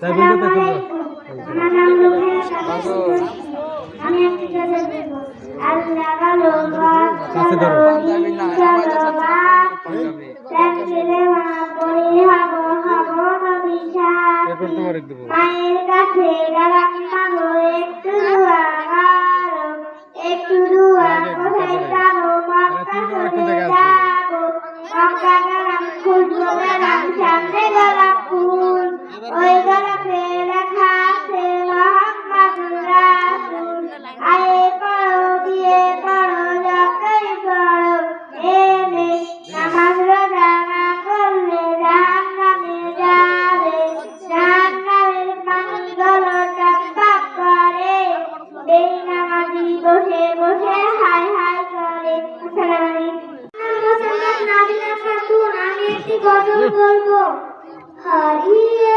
তাই বলব তাই একটি গজল বলবো হারিয়ে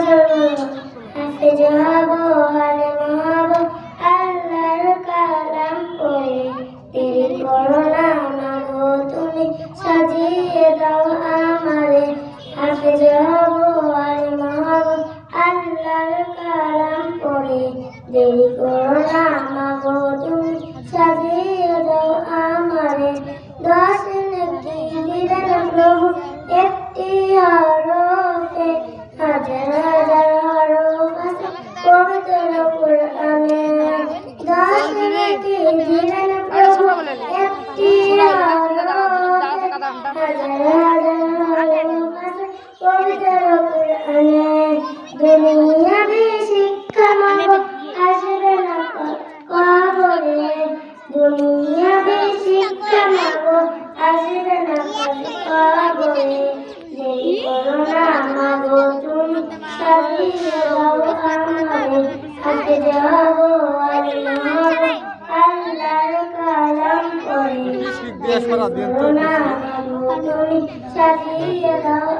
জন্য হাতে যাব হালে মাব আল্লাহর কালাম পড়ে তেরি করো না মাগো তুমি সাজিয়ে দাও আমারে হাতে যাব হালে মাব আল্লাহর কালাম পড়ে দেরি করো না মাগো তুমি সাজিয়ে দাও আমারে। দশ দিন দিদার প্রভু দুনিয়াবি শিক্ষা মাগো আসবে না কবরে দুনিয়াবি শিক্ষা মাগো সারা দিন সাজিয়ে দাও।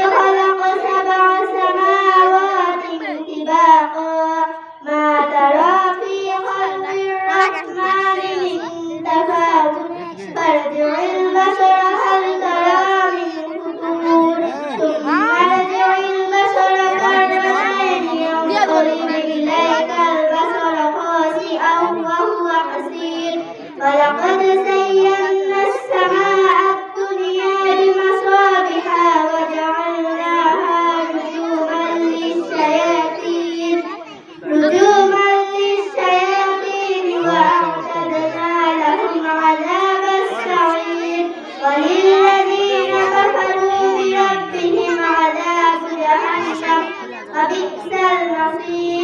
ولقد زينا السماء الدنيا بمصابيح وجعلناها رجوما للشياطين. رجوما للشياطين وأعتدنا لهم عذاب السعير. وللذين كفروا بربهم عذاب جهنم وبئس المصير.